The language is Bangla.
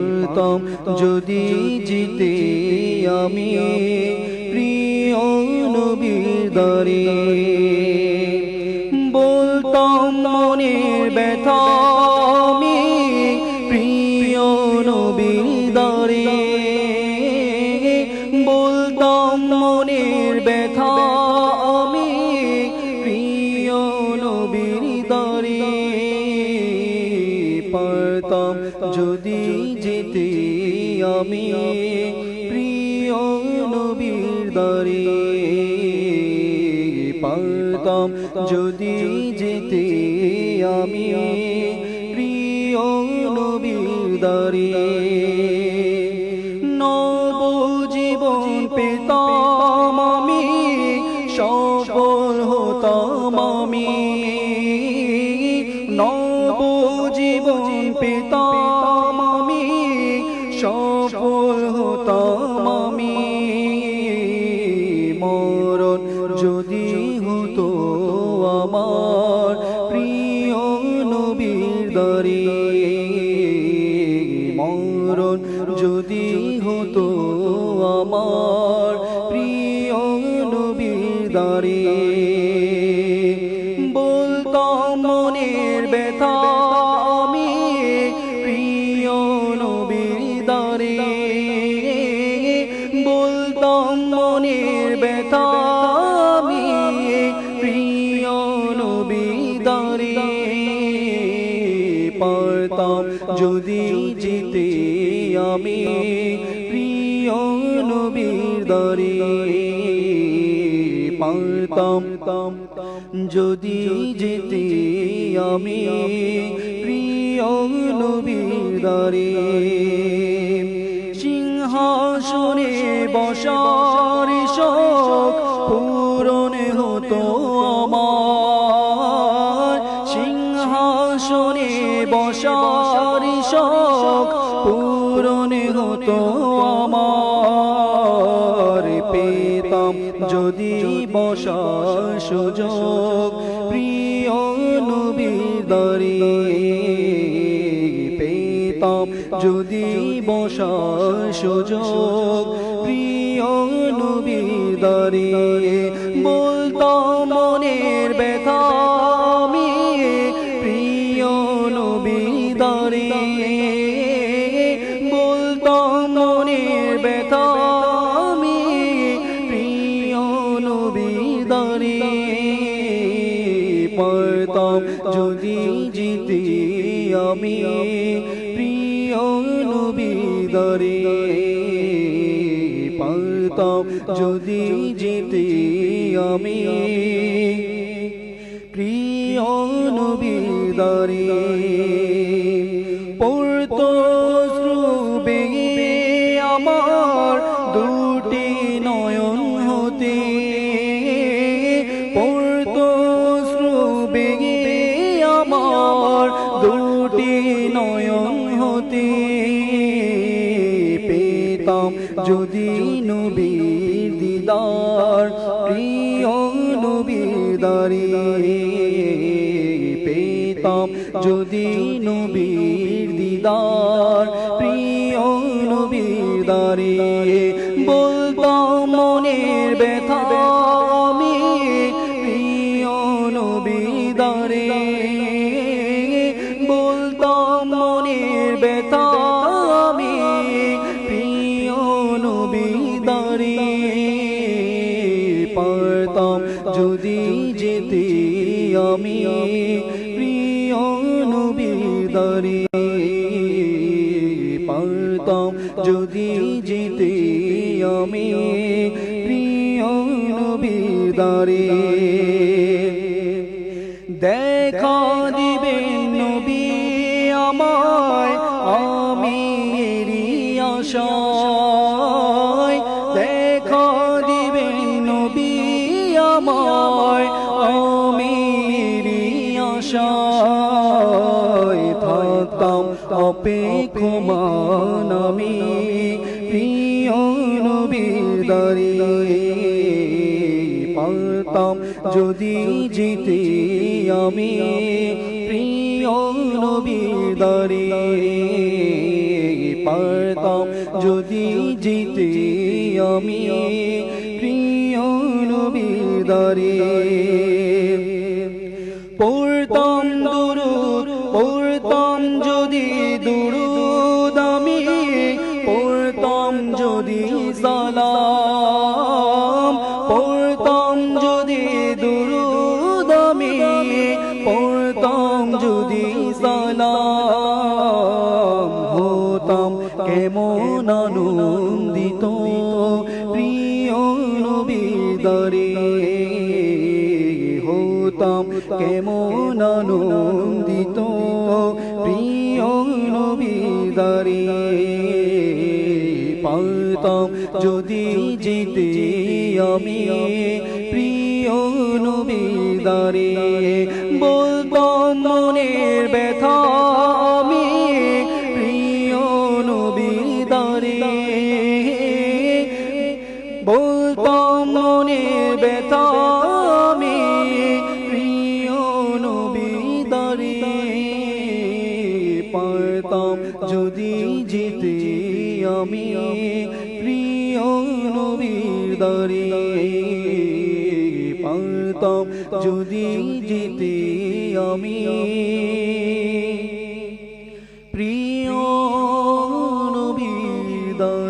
পারতাম যদি জিতে আমি প্রিয় নবীর দারে। আমি প্রিয় নবীর দরে পারতাম। যদি যেতে আমি প্রিয় নবীর দারে হতাম আমি মরণ যদি হতো আমার প্রিয় নবীর দরে। মরণ যদি হতো আমার প্রিয় নবীর দারে। বলতাম মনের ব্যথা যদি জিতে আমি প্রিয় নবীর দারে পারতাম। যদি যেতে আমি প্রিয় নবীর দারে সিংহাসনে বসার পূরণ হতো আমার পেতাম যদি বসার সুযোগ, প্রিয় নবীর পেতাম যদি বসার সুযোগ, প্রিয় নবীর দরে বলতাম মনের ব্যথা, আমি প্রিয় নবীর দরে পারতাম যদি জিতে আমি প্রিয় নবীর দরে পারতাম যদি জিতে আমি প্রিয় নবীর দরে পড়তো শ্রুবে আমার দুটি পেতাম। যদি নবীর দিদার, প্রিয় নবীর দারে পেতাম। যদি নবীর দিদার, প্রিয় নবীর দারে বলতাম, মনের ব্যথা আমি, প্রিয় নবীর দারে যদি যেতে আমি প্রিয় নবীর পারতাম, যদি যেতে আমি প্রিয় নবীর দারে দেখা দিবেন নবী আমায় আমি এরি অপেক্ষমান আমি প্রিয় নবীর পারতাম যদি জিতে আমি প্রিয় নবীর দারে পারতাম যদি জিতে আমি প্রিয় নবীর দারে পড়তাম নবীদারে হতাম কেমন আনন্দিত প্রিয় নবীদারে পারতাম যদি যেতে আমি প্রিয় নবীদারে বলতাম আমি প্রিয় নবীর দরে। পারতাম যদি যেতে আমি প্রিয় নবীর দরি।